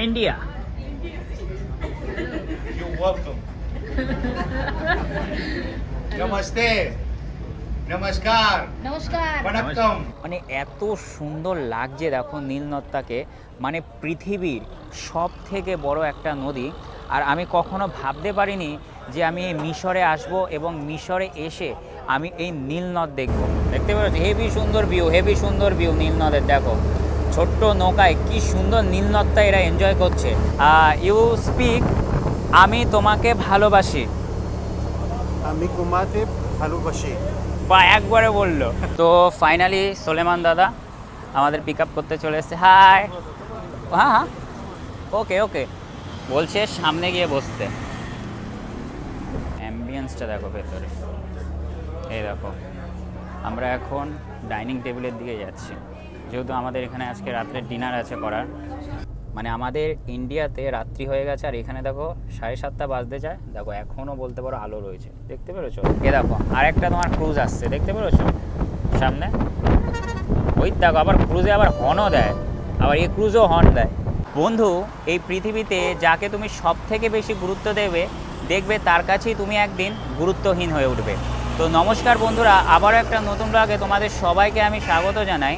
India You're welcome. Namaste. Namaskar. নমস্কার Vanakkam. মানে এত সুন্দর লাগছে দেখো নীল নদটাকে মানে পৃথিবীর সব থেকে বড় একটা নদী আর আমি কখনো ভাবতে পারিনি যে আমি এই মিশরে আসব এবং মিশরে এসে আমি এই নীল নদ দেখব দেখতে পাচ্ছ হেভি সুন্দর ভিউ হেভি সুন্দর ভিউ নীল নদের দেখো ছোট্ট নৌকায় কি সুন্দর নীল নদটা এরা এনজয় করছে। ইউ স্পিক আমি তোমাকে ভালোবাসি। আমি কুমাতে ভালোবাসি। বা একবারে বলল। তো ফাইনালি সোলেমান দাদা আমাদের পিক আপ করতে চলে এসেছে। হাই হ্যাঁ হ্যাঁ। ওকে ওকে বলছে সামনে গিয়ে বসতে। অ্যাম্বিয়েন্সটা দেখো ভেতরে। এই দেখো আমরা এখন ডাইনিং টেবিলের দিকে যাচ্ছি। যেহেতু আমাদের এখানে আজকে রাত্রে ডিনার আছে করার মানে আমাদের ইন্ডিয়াতে রাত্রি হয়ে গেছে আর এখানে দেখো সাড়ে সাতটা বাজতে যায়। দেখো এখনও বলতে পারো আলো রয়েছে। দেখতে পেরেছ? এ দেখো, আরেকটা তোমার ক্রুজ আসছে, দেখতে পেরেছ? সামনে? ওই দেখো, আবার ক্রুজে আবার হর্নও দেয়। আবার এই ক্রুজও হর্ন দেয়। বন্ধু, এই পৃথিবীতে যাকে তুমি সব থেকে বেশি গুরুত্ব দেবে, দেখবে তার কাছেই তুমি একদিন গুরুত্বহীন হয়ে উঠবে। তো নমস্কার বন্ধুরা, আবারও একটা নতুন ব্লগে তোমাদের সবাইকে আমি স্বাগত জানাই।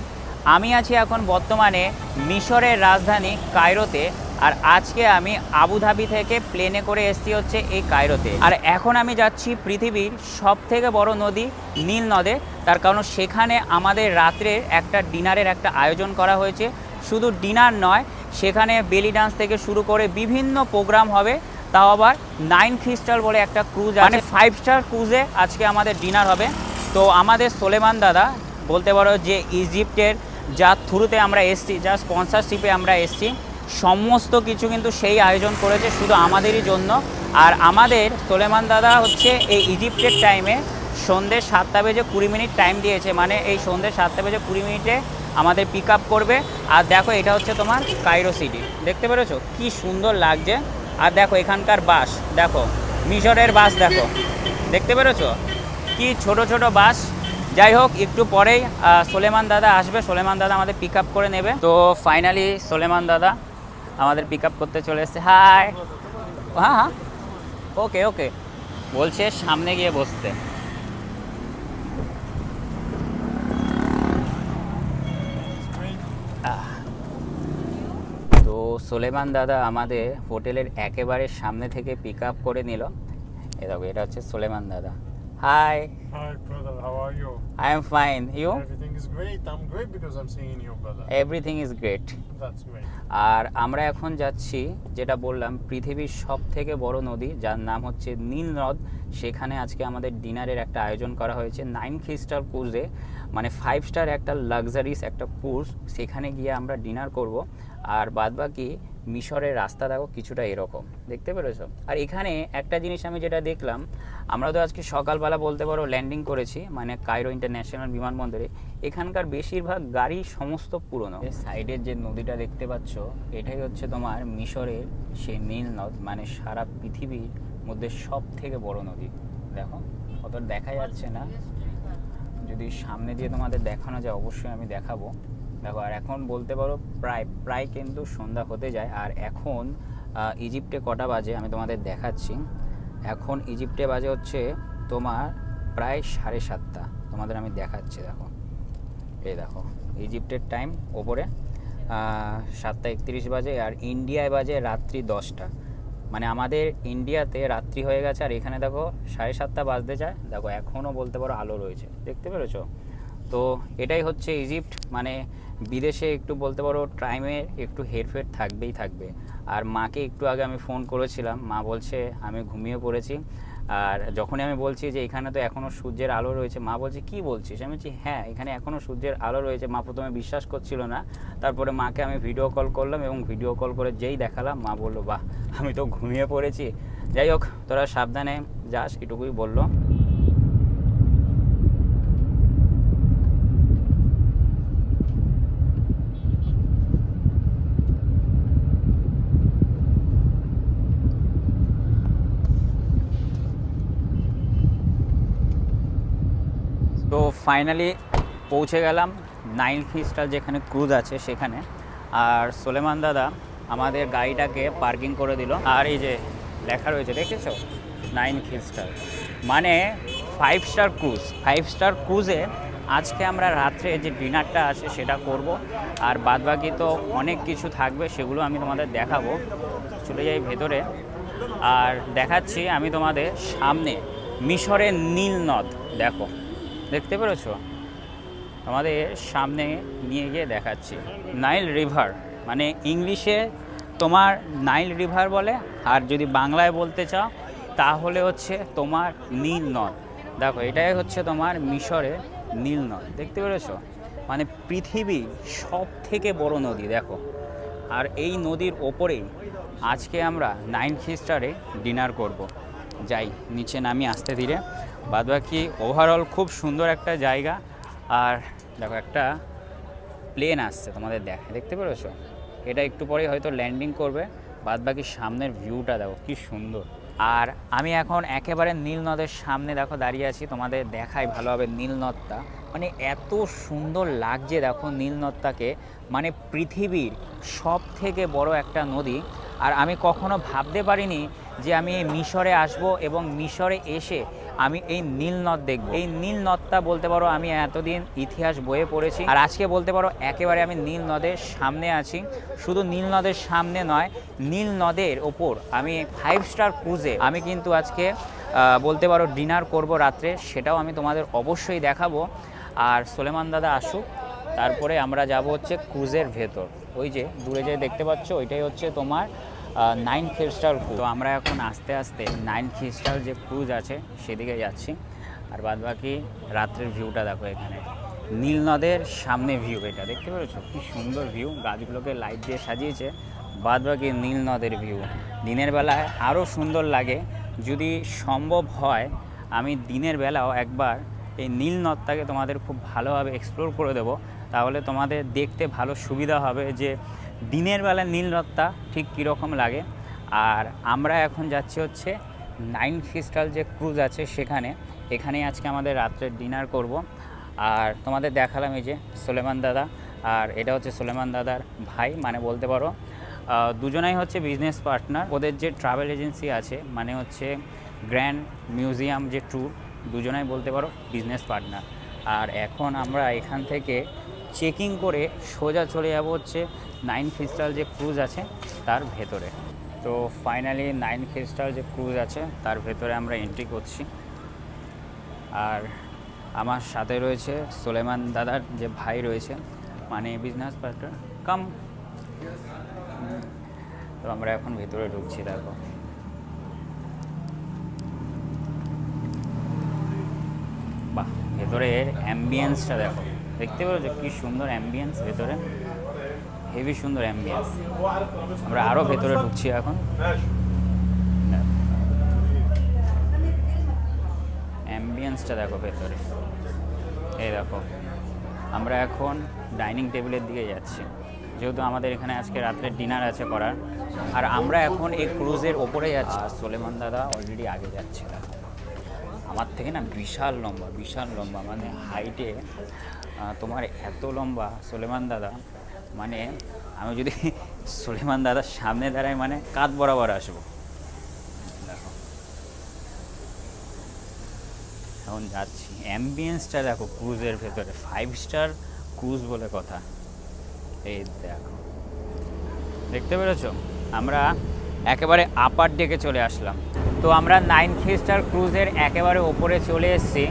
আমি আছি এখন বর্তমানে মিশরের রাজধানী কায়রোতে, আর আজকে আমি আবুধাবি থেকে প্লেনে করে এসেছি হচ্ছে এই কায়রোতে। আর এখন আমি যাচ্ছি পৃথিবীর সব থেকে বড় নদী নীল নদে। তার কারণ সেখানে আমাদের রাত্রের একটা ডিনারের একটা আয়োজন করা হয়েছে। শুধু ডিনার নয়, সেখানে বেলি ডান্স থেকে শুরু করে বিভিন্ন প্রোগ্রাম হবে। তাও আবার নাইন খ্রিস্টাল বলে একটা ক্রুজ মানে ফাইভ স্টার ক্রুজে আজকে আমাদের ডিনার হবে। তো আমাদের সোলেমান দাদা, বলতে পারো যে ইজিপ্টের যার থ্রুতে আমরা এসছি যার স্পন্সরশিপে আমরা এসছি, সমস্ত কিছু কিন্তু সেই আয়োজন করেছে শুধু আমাদেরই জন্য। আর আমাদের সোলেমান দাদা হচ্ছে এই ইজিপ্টের টাইমে সন্ধ্যে সাতটা বেজে কুড়ি মিনিট টাইম দিয়েছে। মানে এই সন্ধ্যে সাতটা বেজে কুড়ি মিনিটে আমাদের পিক আপ করবে। আর দেখো এটা হচ্ছে তোমার কাইরো সিটি দেখতে পেরেছ? কি সুন্দর লাগছে। আর দেখো এখানকার বাস, দেখো মিশরের বাস, দেখো। দেখতে পেরেছ? কি ছোট ছোট বাস। যাই হোক, একটু পরেই সোলেমান দাদা আসবে। সোলেমান দাদা আমাদের পিক আপ করে নেবে। তো ফাইনালি সোলেমান দাদা আমাদের পিক আপ করতে চলে এসেছে। হাই হ্যাঁ হ্যাঁ। ওকে ওকে বলছে সামনে গিয়ে বসতে। তো সোলেমান দাদা আমাদের হোটেলের একেবারে সামনে থেকে পিক আপ করে নিল। এ এটা হচ্ছে সোলেমান দাদা। Hi Hi brother, how are you? I am fine you Everything is great. I'm great because I'm seeing you brother. Everything is great That's great. আর আমরা এখন যাচ্ছি যেটা বললাম পৃথিবীর সব থেকে বড় নদী যার নাম হচ্ছে নীল নদ সেখানে আজকে আমাদের ডিনারের একটা আয়োজন করা হয়েছে নাইন স্টার ক্রুজে মানে ফাইভ স্টার একটা লাক্সারিস একটা ক্রুজ সেখানে গিয়ে আমরা ডিনার করব। আর বাদবাকি মিশরের রাস্তা দেখো কিছুটা এরকম। দেখতে পেরেছ? আর এখানে একটা জিনিস আমি যেটা দেখলাম, আমরা তো আজকে সকালবেলা বলতে পারো ল্যান্ডিং করেছি মানে কায়রো ইন্টারন্যাশনাল বিমানবন্দরে। এখানকার বেশিরভাগ গাড়ি সমস্ত পুরনো। সাইডের যে নদীটা দেখতে পাচ্ছ, এটাই হচ্ছে তোমার মিশরের সেই নীল নদ মানে সারা পৃথিবীর মধ্যে সব থেকে বড় নদী। দেখো, অত দেখা যাচ্ছে না। যদি সামনে দিয়ে তোমাদের দেখানো যায়, অবশ্যই আমি দেখাবো। দেখো, আর এখন বলতে পারো, প্রায় প্রায় কিন্তু সন্ধ্যা হতে যায়। আর এখন ইজিপ্টে কটা বাজে আমি তোমাদের দেখাচ্ছি। এখন ইজিপ্টে বাজে হচ্ছে তোমার প্রায় সাড়ে সাতটা। তোমাদের আমি দেখাচ্ছি, দেখো। এই দেখো, ইজিপ্টের টাইম ওপরে সাতটা একত্রিশ বাজে। আর ইন্ডিয়ায় বাজে রাত্রি দশটা। মানে আমাদের ইন্ডিয়াতে রাত্রি হয়ে গেছে আর এখানে দেখো সাড়ে সাতটা বাজতে চায় দেখো এখনও বলতে পারো আলো রয়েছে। দেখতে পেরেছ? তো এটাই হচ্ছে ইজিপ্ট মানে বিদেশে একটু বলতে পারো টাইমে একটু হেরফের থাকবেই থাকবে। আর মাকে একটু আগে আমি ফোন করেছিলাম। মা বলছে, আমি ঘুমিয়ে পড়েছি। আর যখনই আমি বলছি যে এখানে তো এখনও সূর্যের আলো রয়েছে, মা বলছে, কি বলছিস? আমি বলছি হ্যাঁ এখানে এখনও সূর্যের আলো রয়েছে। মা প্রথমে বিশ্বাস করছিল না। তারপরে মাকে আমি ভিডিও কল করলাম এবং ভিডিও কল করে যেই দেখালাম, মা বলল, বাহ, আমি তো ঘুমিয়ে পড়েছি। যাই হোক, তোরা সাবধানে যাস, এটুকুই বলল। ফাইনালি পৌঁছে গেলাম নাইন স্টার যেখানে ক্রুজ আছে সেখানে। আর সোলেমান দাদা আমাদের গাড়িটাকে পার্কিং করে দিল। আর এই যে লেখা রয়েছে, দেখেছ? নাইন স্টার মানে five star cruise five star ক্রুজে আজকে আমরা রাত্রে যে ডিনারটা আছে সেটা করব। আর বাদবাকি তো অনেক কিছু থাকবে, সেগুলো আমি তোমাদের দেখাবো। চলে যাই ভেতরে। আর দেখাচ্ছি আমি তোমাদের সামনে মিশরের নীল নদ। দেখো। দেখতে পেরেছ? আমাদের সামনে নিয়ে গিয়ে দেখাচ্ছি। নাইল রিভার মানে ইংলিশে তোমার নাইল রিভার বলে, আর যদি বাংলায় বলতে চাও, তাহলে হচ্ছে তোমার নীল নদ। দেখো, এটাই হচ্ছে তোমার মিশরে নীল নদ। দেখতে পেরেছ? মানে পৃথিবী সব থেকে বড় নদী, দেখো। আর এই নদীর ওপরেই আজকে আমরা নাইন খিস্টারে ডিনার করব। যাই, নিচে নামি আসতে ধীরে। বাদবাকি ওভারঅল খুব সুন্দর একটা জায়গা। আর দেখো একটা প্লেন আসছে তোমাদের দেখা দেখতে পেরেছ? এটা একটু পরেই হয়তো ল্যান্ডিং করবে। বাদবাকি সামনের ভিউটা দেখো, কি সুন্দর। আর আমি এখন একেবারে নীল নদের সামনে দেখো দাঁড়িয়ে আছি, তোমাদের দেখাই ভালোভাবে নীল নদটা মানে এত সুন্দর লাগছে দেখো নীল নদটাকে মানে পৃথিবীর সব থেকে বড় একটা নদী। আর আমি কখনো ভাবতে পারিনি যে আমি মিশরে আসব এবং মিশরে এসে আমি এই নীল নদ দেখব। এই নীল নদটা বলতে পারো আমি এতদিন ইতিহাস বইয়ে পড়েছি। আর আজকে বলতে পারো একেবারে আমি নীল নদের সামনে আছি। শুধু নীল নদের সামনে নয়, নীল নদের ওপর আমি ফাইভ স্টার ক্রুজে আমি কিন্তু আজকে বলতে পারো ডিনার করব রাত্রে, সেটাও আমি তোমাদের অবশ্যই দেখাবো। আর সোলেমান দাদা আসুক, তারপরে আমরা যাব হচ্ছে ক্রুজের ভেতর। ওই যে দূরে যে দেখতে পাচ্ছ, ওইটাই হচ্ছে তোমার নাইন থ্রি স্টার ক্রুজ তো আমরা এখন আস্তে আস্তে নাইন থ্রি স্টার যে ক্রুজ আছে, সেদিকে যাচ্ছি। আর বাদ বাকি রাত্রের ভিউটা দেখো এখানে। নীল নদের সামনে ভিউ এটা, দেখতে পেরেছ? কি সুন্দর ভিউ গাছগুলোকে লাইট দিয়ে সাজিয়েছে। বাদ বাকি নীল নদের ভিউ দিনের বেলায় আরও সুন্দর লাগে। যদি সম্ভব হয়, আমি দিনের বেলাও একবার এই নীল নদটাকে তোমাদের খুব ভালোভাবে এক্সপ্লোর করে দেবো। তাহলে তোমাদের দেখতে ভালো সুবিধা হবে যে দিনের বেলা নীল নদটা ঠিক কীরকম লাগে? আর আমরা এখন যাচ্ছি হচ্ছে নাইন ক্রিস্টাল যে ক্রুজ আছে সেখানে। এখানেই আজকে আমাদের রাত্রে ডিনার করব। আর তোমাদের দেখালাম এই যে সোলেমান দাদা। আর এটা হচ্ছে সোলেমান দাদার ভাই মানে বলতে পারো দুজনাই হচ্ছে বিজনেস পার্টনার ওদের যে ট্রাভেল এজেন্সি আছে মানে হচ্ছে গ্র্যান্ড মিউজিয়াম যে ট্যুর দুজনাই বলতে পারো বিজনেস পার্টনার আর এখন আমরা এখান থেকে চেকিং করে সোজা চলে যাব হচ্ছে নাইন ক্রিস্টাল যে ক্রুজ আছে, তার ভেতরে। তো ফাইনালি নাইন ক্রিস্টাল যে ক্রুজ আছে, তার ভেতরে আমরা এন্ট্রি করছি। আর আমার সাথে রয়েছে সোলেমান দাদার যে ভাই রয়েছে মানে বিজনেস পার্টনার কাম তো আমরা এখন ভেতরে ঢুকছি, দেখো। বাহ ভেতরের অ্যাম্বিয়েন্সটা দেখো। দেখতে পেরেছ কি সুন্দর অ্যাম্বিয়েন্স ভেতরে। হেভি সুন্দর অ্যাম্বিয়েন্স আমরা আরও ভেতরে ঢুকছি এখন। অ্যাম্বিয়েন্সটা দেখো ভেতরে। এই দেখো, আমরা এখন ডাইনিং টেবিলের দিকে যাচ্ছি। যেহেতু আমাদের এখানে আজকে রাত্রে ডিনার আছে করার, আর আমরা এখন এই ক্রুজের ওপরে যাচ্ছি। আর সোলেমান দাদা অলরেডি আগে যাচ্ছে। আমার থেকে না বিশাল লম্বা বিশাল লম্বা মানে হাইটে তোমার এত লম্বা, সোলেমান দাদা মানে আমি যদি সোলেমান দাদার সামনে দাঁড়াই মানে কাঁধ বরাবর আসব। এখন যাচ্ছি। অ্যাম্বিয়েন্সটা দেখো ক্রুজের ভেতরে। ফাইভ স্টার ক্রুজ বলে কথা। এই দেখো। দেখতে পেরেছ? আমরা একেবারে আপার ডেকে চলে আসলাম। তো আমরা নাইন থ্রি স্টার ক্রুজের একেবারে ওপরে চলে এসেছি।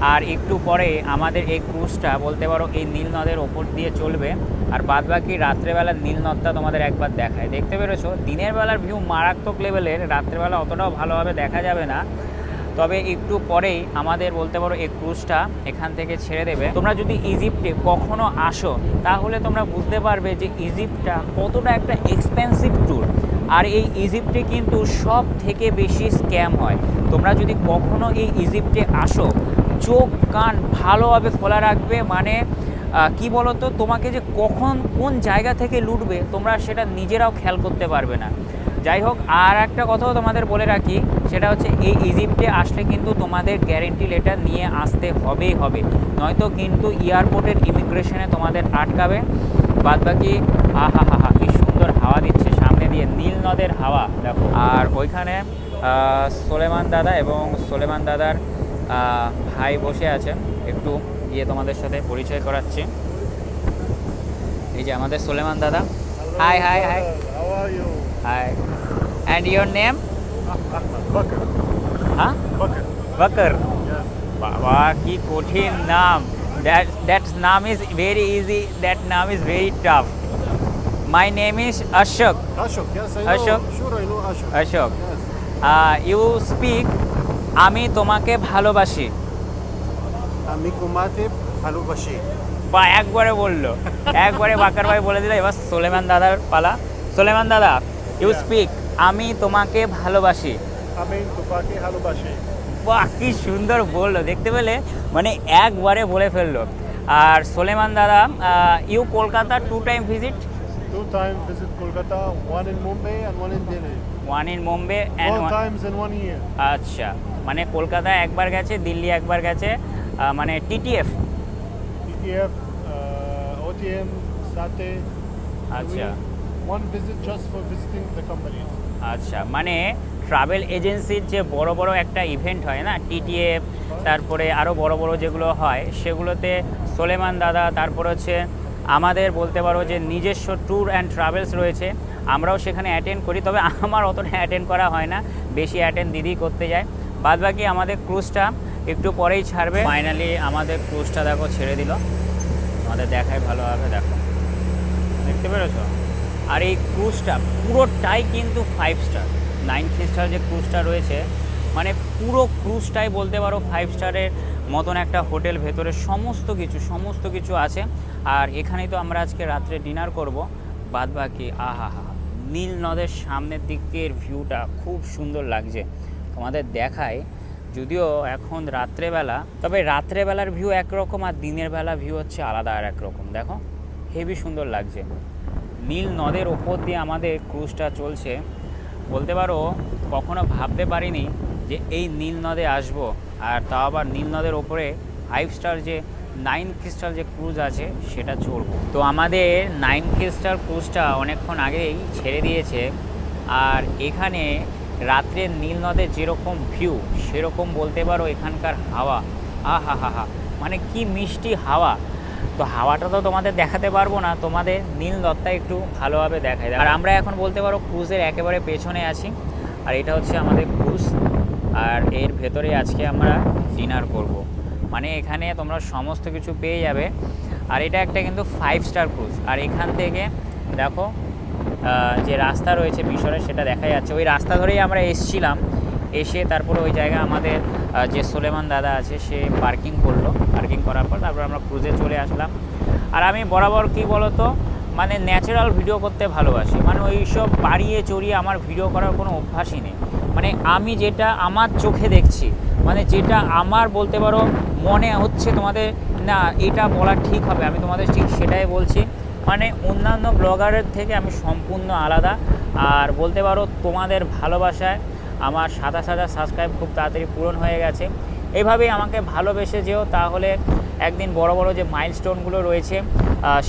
আর একটু পরে আমাদের এই ক্রুজটা বলতে পারো এই নীল নদের ওপর দিয়ে চলবে। আর বাদ বাকি রাত্রেবেলার নীল নদটা তোমাদের একবার দেখায়। দেখতে পেরেছ? দিনের বেলার ভিউ মারাত্মক লেভেলের রাত্রেবেলা অতটাও ভালোভাবে দেখা যাবে না। তবে একটু পরেই আমাদের, বলতে পারো, এই ক্রুজটা এখান থেকে ছেড়ে দেবে। তোমরা যদি ইজিপ্টে কখনো আসো, তাহলে তোমরা বুঝতে পারবে যে ইজিপ্টটা কতটা একটা এক্সপেন্সিভ ট্যুর আর এই ইজিপ্টে কিন্তু সব থেকে বেশি স্ক্যাম হয়। তোমরা যদি কখনো এই ইজিপ্টে আসো চোখ কান ভালোভাবে খোলা রাখবে মানে কি বলতো, তোমাকে যে কখন কোন জায়গা থেকে লুটবে, তোমরা সেটা নিজেরাও খেয়াল করতে পারবে না। যাই হোক, আর একটা কথাও তোমাদের বলে রাখি, সেটা হচ্ছে এই ইজিপ্টে আসলে কিন্তু তোমাদের গ্যারেন্টি লেটার নিয়ে আসতে হবেই হবে। নয়তো কিন্তু এয়ারপোর্টের ইমিগ্রেশনে তোমাদের আটকাবে। বাদবাকি আহা হা হা কি সুন্দর হাওয়া দিচ্ছে সামনে দিয়ে, নীল নদের হাওয়া। দেখো আর ওইখানে সোলেমান দাদা এবং সোলেমান দাদার ভাই বসে আছেন। একটু গিয়ে তোমাদের সাথে পরিচয় করাচ্ছি। এই যে আমাদের সোলেমান দাদা। Hi hi hi? Hi and your name হ্যাঁ বকর বাবা কি কঠিন নাম দ্যাট দ্যাট নাম ইজ ভেরি ইজি দ্যাট নাম is very tough my name is Ashok Ashok Ashok. Ashok you speak আমি তোমাকে ভালোবাসি। আমি কুমাতে ভালোবাসি। বা একবারে বলল। একবারে বাকার ভাই বলে দিল এবার সোলেমান দাদার পালা। সোলেমান দাদা ইউ স্পিক আমি তোমাকে ভালোবাসি। আমি তোমাকে ভালোবাসি। বাহ কি সুন্দর বলল দেখতে পেলে? মানে একবারে বলে ফেলল। আর সোলেমান দাদা you Kolkata two time visit Two times visit Kolkata, one in Mumbai and one in Delhi. One in Bombay and Four times in one year. আচ্ছা। মানে কলকাতা একবার গেছে দিল্লি একবার গেছে মানে টিটিএফ uh, OTM, SATE. আচ্ছা One visit just for visiting the companies. আচ্ছা মানে ট্রাভেল এজেন্সির যে বড় বড় একটা ইভেন্ট হয় না টিটিএফ তারপরে আরও বড় বড় যেগুলো হয় সেগুলোতে সোলেমান দাদা তারপর হচ্ছে আমাদের বলতে পারো যে নিজস্ব ট্যুর অ্যান্ড ট্রাভেলস রয়েছে আমরাও সেখানে অ্যাটেন্ড করি তবে আমার অতটা অ্যাটেন্ড করা হয় না বেশি অ্যাটেন্ড দিদি করতে যায় বাদ বাকি আমাদের ক্রুজটা একটু পরেই ছাড়বে। ফাইনালি আমাদের ক্রুজটা দেখো ছেড়ে দিল। আমাদের দেখায় ভালোভাবে দেখো। দেখতে পেরেছ? আর এই ক্রুজটা পুরোটাই কিন্তু five star nine three star যে ক্রুজটা রয়েছে মানে পুরো ক্রুজটাই বলতে পারো ফাইভ স্টারের মতন একটা হোটেল ভেতরে সমস্ত কিছু সমস্ত কিছু আছে। আর এখানেই তো আমরা আজকে রাত্রে ডিনার করব। বাদ বাকি আহা হা নীল নদের সামনের দিক দিয়ে ভিউটা খুব সুন্দর লাগছে। তোমাদের দেখায়, যদিও এখন রাত্রেবেলা, তবে রাত্রেবেলার ভিউ একরকম আর দিনের বেলা ভিউ হচ্ছে আলাদা আর একরকম। দেখো হেভি সুন্দর লাগছে। নীল নদের ওপর দিয়ে আমাদের ক্রুজটা চলছে। বলতে পারো, কখনো ভাবতে পারিনি যে এই নীল নদে আসব। আর তাও আবার নীল নদের ওপরে ফাইভ স্টার যে নাইন ক্রিস্টাল যে ক্রুজ আছে, সেটা চড়বো। তো আমাদের নাইন ক্রিস্টাল ক্রুজটা অনেকক্ষণ আগেই ছেড়ে দিয়েছে। আর এখানে রাত্রের নীল নদের যেরকম ভিউ সেরকম বলতে পারো এখানকার হাওয়া। আহা হা হা মানে কি মিষ্টি হাওয়া। তো হাওয়াটা তো তোমাদের দেখাতে পারব না, তোমাদের নীল নদটা একটু ভালোভাবে দেখায় আর আমরা এখন বলতে পারো ক্রুজের একেবারে পেছনে আছি, আর এটা হচ্ছে আমাদের ক্রুজ আর এর ভেতরে আজকে আমরা ডিনার করব। মানে এখানে তোমরা সমস্ত কিছু পেয়ে যাবে। আর এটা একটা কিন্তু ফাইভ স্টার ক্রুজ আর এখান থেকে দেখো যে রাস্তা রয়েছে মিশরে সেটা দেখা যাচ্ছে। ওই রাস্তা ধরেই আমরা এসছিলাম। এসে তারপরে ওই জায়গায় আমাদের যে সোলেমান দাদা আছে, সে পার্কিং করল। পার্কিং করার পর তারপর আমরা ক্রুজে চলে আসলাম। আর আমি বরাবর কি বলতো মানে ন্যাচারাল ভিডিও করতে ভালোবাসি। মানে ওই সব বাড়িয়ে চড়িয়ে আমার ভিডিও করার কোনো অভ্যাসই নেই। মানে আমি যেটা আমার চোখে দেখছি মানে যেটা আমার বলতে পারো মনে হচ্ছে তোমাদের, না, এটা বলা ঠিক হবে, আমি তোমাদের ঠিক সেটাই বলছি। মানে অন্যান্য ব্লগারের থেকে আমি সম্পূর্ণ আলাদা। আর বলতে পারো তোমাদের ভালোবাসায় আমার সাদা সাদা সাবস্ক্রাইব খুব তাড়াতাড়ি পূরণ হয়ে গেছে। এইভাবেই আমাকে ভালোবেসে যেও, তাহলে একদিন বড় বড় যে মাইলস্টোনগুলো রয়েছে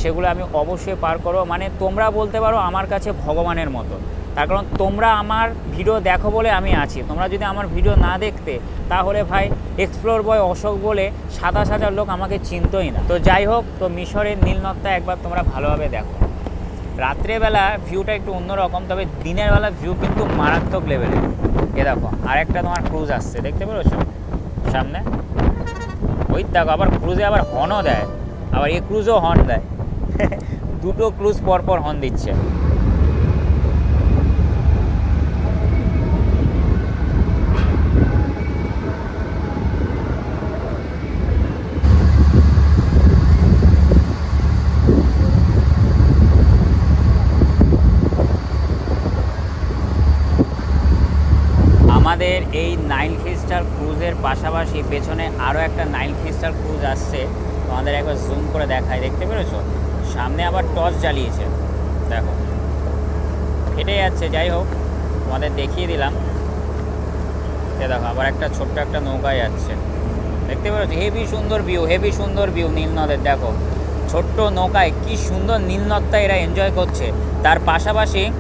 সেগুলো আমি অবশ্যই পার করো মানে তোমরা বলতে পারো আমার কাছে ভগবানের মতো তার কারণ তোমরা আমার ভিডিও দেখো বলে আমি আছি। তোমরা যদি আমার ভিডিও না দেখতে, তাহলে ভাই এক্সপ্লোর বয় অশোক বলে সাদা সাদা লোক আমাকে চিনতই না। তো যাই হোক, তো মিশরের নীলনদটা একবার তোমরা ভালোভাবে দেখো। রাত্রেবেলা ভিউটা একটু অন্যরকম, তবে দিনের বেলা ভিউ কিন্তু মারাত্মক লেভেলের এ দেখো, আরেকটা তোমার ক্রুজ আসছে, দেখতে পেরেছ? সামনে? ওই দেখো, আবার ক্রুজে আবার হর্নও দেয়। আবার এ ক্রুজও হর্ন দেয়। দুটো ক্রুজ পর পর হর্ন দিচ্ছে আমাদের এই নাইল খ্রিস্টার ক্রুজের পাশাপাশি পেছনে আরও একটা নাইল খ্রিস্টার ক্রুজ আসছে। তোমাদের একবার জুম করে দেখায় দেখতে পেরেছ? সামনে আবার টর্চ জ্বালিয়েছে। দেখো। হেঁটে যাচ্ছে, যাই হোক, তোমাদের দেখিয়ে দিলাম। এ দেখো, আবার একটা ছোট্ট একটা নৌকা যাচ্ছে। দেখতে পেরেছ? হেভি সুন্দর ভিউ হেভি সুন্দর ভিউ নীল নদের দেখো। ছোট্ট নৌকায় কি সুন্দর নীল নদটা এরা এনজয় করছে। তার পাশাপাশি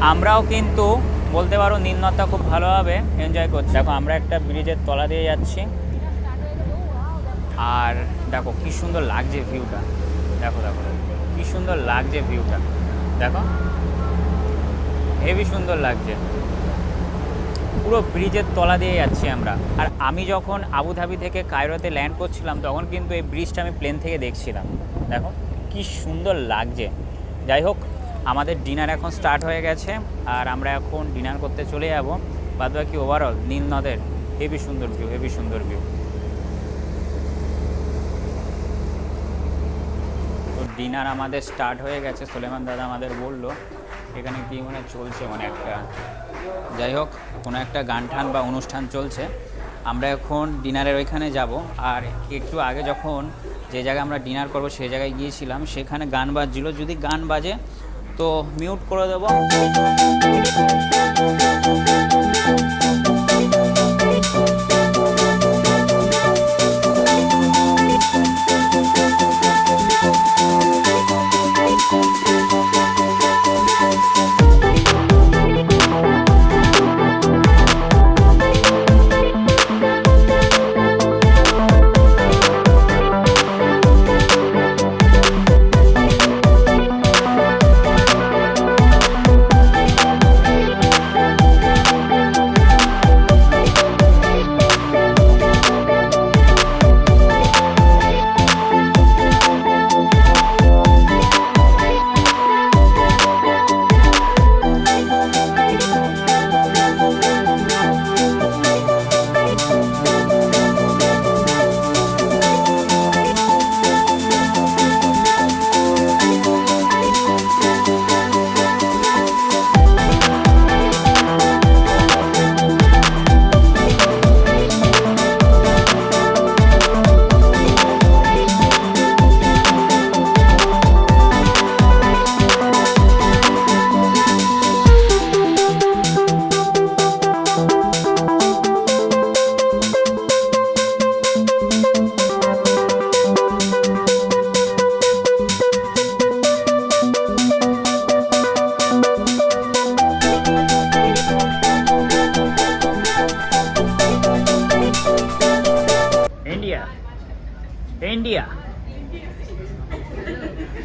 আমরাও কিন্তু বলতে পারো নীলনদটা খুব ভালোভাবে এনজয় করছি। দেখো, আমরা একটা ব্রিজের তলা দিয়ে যাচ্ছি। আর দেখো, কি সুন্দর লাগছে ভিউটা দেখো দেখো, কি সুন্দর লাগছে ভিউটা দেখো হেভি সুন্দর লাগছে। পুরো ব্রিজের তলা দিয়ে যাচ্ছি আমরা। আর আমি যখন আবুধাবি থেকে কায়রোতে ল্যান্ড করছিলাম, তখন কিন্তু এই ব্রিজটা আমি প্লেন থেকে দেখছিলাম। দেখো, কি সুন্দর লাগছে। যাই হোক আমাদের ডিনার এখন স্টার্ট হয়ে গেছে, আর আমরা এখন ডিনার করতে চলে যাব। বাদ বাকি ওভারঅল নীল নদের হেভি সুন্দর ভিউ হেভি সুন্দর ভিউ তো ডিনার আমাদের স্টার্ট হয়ে গেছে, সোলেমান দাদা আমাদের বলল, এখানে কি মানে চলছে মানে একটা। যাই হোক, কোনো একটা গান টান বা অনুষ্ঠান চলছে। আমরা এখন ডিনারের ওইখানে যাব, আর একটু আগে যখন যে জায়গায় আমরা ডিনার করব সেই জায়গায় গিয়েছিলাম, সেখানে গান বাজছিল। যদি গান বাজে তো মিউট করে দেবো।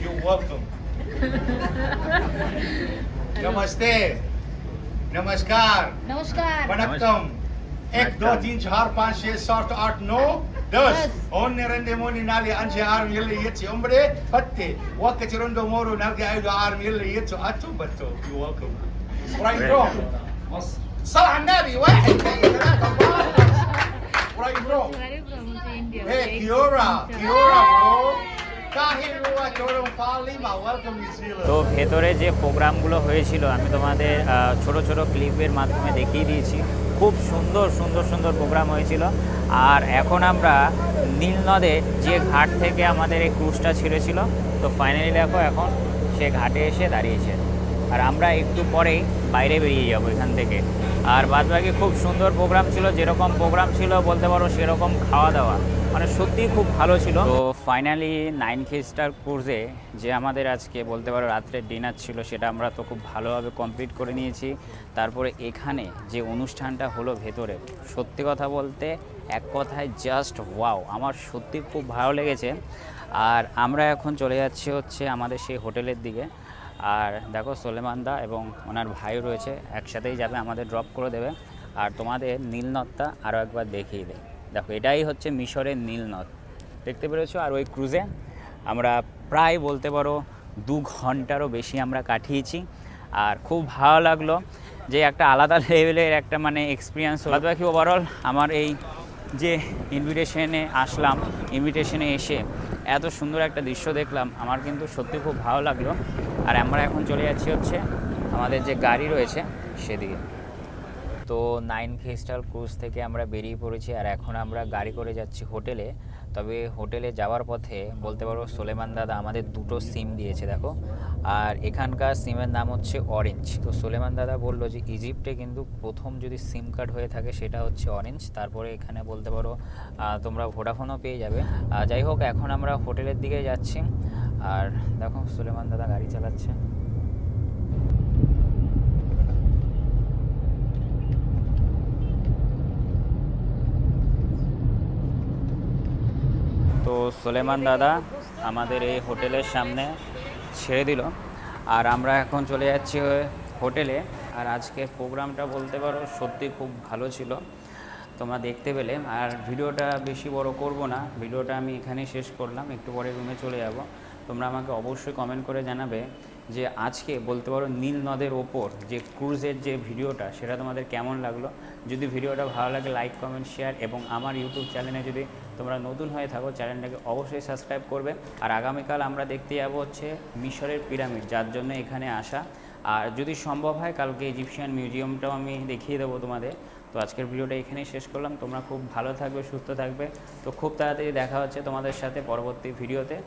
You're welcome. नमस्ते नमस्कार नमस्कार वनक्कम एक दो तीन चार पाँच छः सात आठ नौ दस onne rende moni nali anje arm yelle yetsi ombre patte wakka chirondo moro nalge aido arm yelle yetso atto batto you're welcome where are you from صلى على النبي واحد اثنين ثلاثة أربعة where are From Hey, Kiora, Kiora, bro. Kahirua, Kiora, Palima. Welcome, New Zealand. তো ভেতরে যে প্রোগ্রামগুলো হয়েছিল আমি তোমাদের ছোট ছোট ক্লিপের মাধ্যমে দেখিয়ে দিয়েছি খুব সুন্দর সুন্দর সুন্দর প্রোগ্রাম হয়েছিল আর এখন আমরা নীল নদে যে ঘাট থেকে আমাদের এই ক্রুজটা ছেড়েছিল তো ফাইনালি দেখো এখন সে ঘাটে এসে দাঁড়িয়েছে আর আমরা একটু পরেই বাইরে বেরিয়ে যাব এখান থেকে আর বাদবাকি খুব সুন্দর প্রোগ্রাম ছিল, যেরকম প্রোগ্রাম ছিল বলতে পারো সেরকম খাওয়া দাওয়া। মানে সত্যিই খুব ভালো ছিল। তো ফাইনালি নাইন কে স্টার কোর্সে যে আমাদের আজকে বলতে পারো রাত্রের ডিনার ছিল, সেটা আমরা তো খুব ভালোভাবে কমপ্লিট করে নিয়েছি। তারপরে এখানে যে অনুষ্ঠানটা হলো ভেতরে, সত্যি কথা বলতে এক কথায় জাস্ট ওয়াও আমার সত্যি খুব ভালো লেগেছে। আর আমরা এখন চলে যাচ্ছি হচ্ছে আমাদের সেই হোটেলের দিকে। আর দেখো সোলেমান দা এবং ওনার ভাই রয়েছে, একসাথেই যাবে, আমাদের ড্রপ করে দেবে। আর তোমাদের নীলনদটা আরও একবার দেখিয়ে দেয় দেখো, এটাই হচ্ছে মিশরের নীলনদ দেখতে পেরেছ? আর ওই ক্রুজে আমরা প্রায় বলতে পারো দু ঘন্টারও বেশি আমরা কাটিয়েছি। আর খুব ভালো লাগল যে একটা আলাদা লেভেলের একটা মানে এক্সপিরিয়েন্স বাদ বাকি ওভারঅল আমার এই যে ইনভিটেশনে আসলাম ইনভিটেশনে এসে এত সুন্দর একটা দৃশ্য দেখলাম, আমার কিন্তু সত্যি খুব ভালো লাগল। আর আমরা এখন চলে যাচ্ছি হচ্ছে আমাদের যে গাড়ি রয়েছে সেদিকে। তো নাইন ক্রিস্টাল ক্রুজ থেকে আমরা বেরিয়ে পড়েছি আর এখন আমরা গাড়ি করে যাচ্ছি হোটেলে। তবে হোটেলে যাওয়ার পথে বলতে পারো সোলেমান দাদা আমাদের দুটো সিম দিয়েছে, দেখো। আর এখানকার সিমের নাম হচ্ছে অরেঞ্জ। তো সোলেমান দাদা বলল যে ইজিপ্টে কিন্তু প্রথম যদি সিম কার্ড হয়ে থাকে সেটা হচ্ছে অরেঞ্জ। তারপরে এখানে বলতে পারো তোমরা ভোডাফোনও পেয়ে যাবে। যাই হোক, এখন আমরা হোটেলের দিকে যাচ্ছি। আর দেখো, সুলেমান দাদা গাড়ি চালাচ্ছে। তো সুলেমান দাদা আমাদের এই হোটেলের সামনে ছেড়ে দিল। আর আমরা এখন চলে যাচ্ছি হোটেলে। আর আজকে প্রোগ্রামটা বলতে পারো, সত্যি খুব ভালো ছিল। তোমরা দেখতে পেলে। আর ভিডিওটা বেশি বড় করব না। ভিডিওটা আমি এখানেই শেষ করলাম। একটু পরে রুমে চলে যাব। তোমরা আমাকে অবশ্যই কমেন্ট করে জানাবে যে আজকে বলতে পারো নীল নদের ওপর যে ক্রুজের যে ভিডিওটা, সেটা তোমাদের কেমন লাগল? যদি ভিডিওটা ভালো লাগে লাইক কমেন্ট শেয়ার এবং আমার ইউটিউব চ্যানেলে যদি তোমরা নতুন হয়ে থাকো চ্যানেলটাকে অবশ্যই সাবস্ক্রাইব করবে। আর আগামীকাল আমরা দেখতে যাব হচ্ছে মিশরের পিরামিড যার জন্য এখানে আসা। আর যদি সম্ভব হয়, কালকে ইজিপশিয়ান মিউজিয়ামটাও আমি দেখিয়ে দেবো তোমাদের। তো আজকের ভিডিওটা এখানেই শেষ করলাম। তোমরা খুব ভালো থাকবে, সুস্থ থাকবে। তো খুব তাড়াতাড়ি দেখা হচ্ছে তোমাদের সাথে পরবর্তী ভিডিওতে।